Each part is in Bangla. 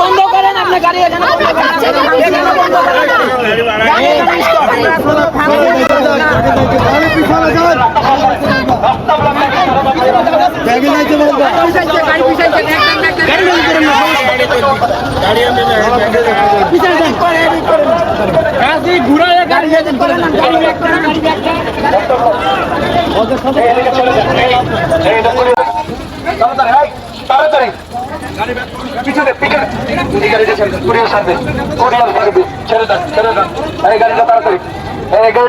বন্ধ করেন আপনার গাড়ি এখানে বন্ধ করেন গাড়ি পিছাইছে গাড়ি পিছাইছে গাড়ি তাড়াতাড়ি পিছনে পিছনে এই গাড়িটা ছেড়ে দেন কুরিয়ার সাথে কুরিয়ার সাথে ছেড়ে দেন ছেড়ে দেন এই গাড়িটা তাড়াতাড়ি গাড়ি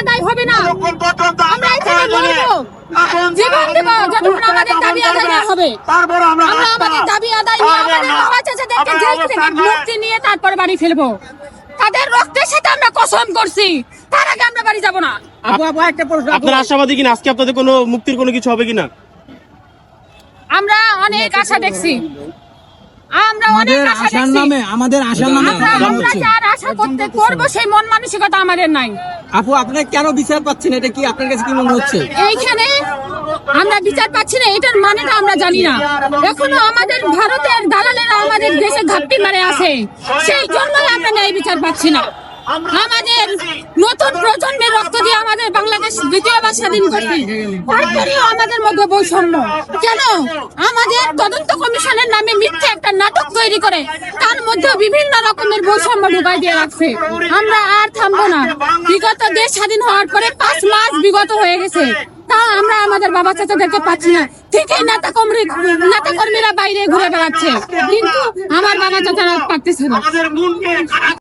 আদায় হবে না। আমরা এখানে লড়বো জীবন দেবো যতক্ষণ আমাদের দাবি আদায় না হবে। তারপর আমরা আমরা আমাদের দাবি আদায় নিয়ে আমাদের বাবা চাচাদেরকে জেল থেকে মুক্তি নিয়ে তারপর বাড়ি ফেলব। তাদের রক্তের সাথে আমরা কসম করছি। তার আগে আমরা বাড়ি যাব না। আপু আপু একটা প্রশ্ন। আপনারা আশাবাদী কিনা? আজকে আপনাদের কোনো মুক্তির কোনো কিছু হবে কিনা? আমরা অনেক আশা দেখছি। আমরা অনেক আমাদের আশা আশার নামে আমাদের আশার নামে আমরা আমরা যার আশা করতে করব সেই মন মানসিকতা আমাদের নাই। আপু আপনারা কেন বিচার পাচ্ছেন এটা কি আপনার কাছে কি মনে হচ্ছে? এইখানে আমরা বিচার পাচ্ছি না এটার মানেটা আমরা জানি না। এখনও আমাদের ভারতের দালালেরা আমাদের দেশে ঘাপটি মারে আছে। সেই জন্য আমরা ন্যায় বিচার পাচ্ছি না। আমাদের নতুন প্রজন্মের রক্ত দিয়ে আমাদের বাংলাদেশ দ্বিতীয়বার স্বাধীন করছে তারপরেও আমাদের মধ্যে বৈষম্য। কেন? আমাদের তদন্ত কমিশনের নামে মিথ্যে একটা নাটক তৈরি করে তার মধ্যে বিভিন্ন রকমের বৈষম্য ঢুকাই দিয়ে রাখছে। আমরা আর থামবো না। বিগত দেশ স্বাধীন হওয়ার পরে পাঁচ মাস বিগত হয়ে গেছে। তা আমরা আমাদের বাবা চাচাদেরকে পাচ্ছি না। ঠিকই নেতা কর্মী নেতা কর্মীরা বাইরে ঘুরে বেড়াচ্ছে। কিন্তু আমার বাবা চাচারা পারতেছে না।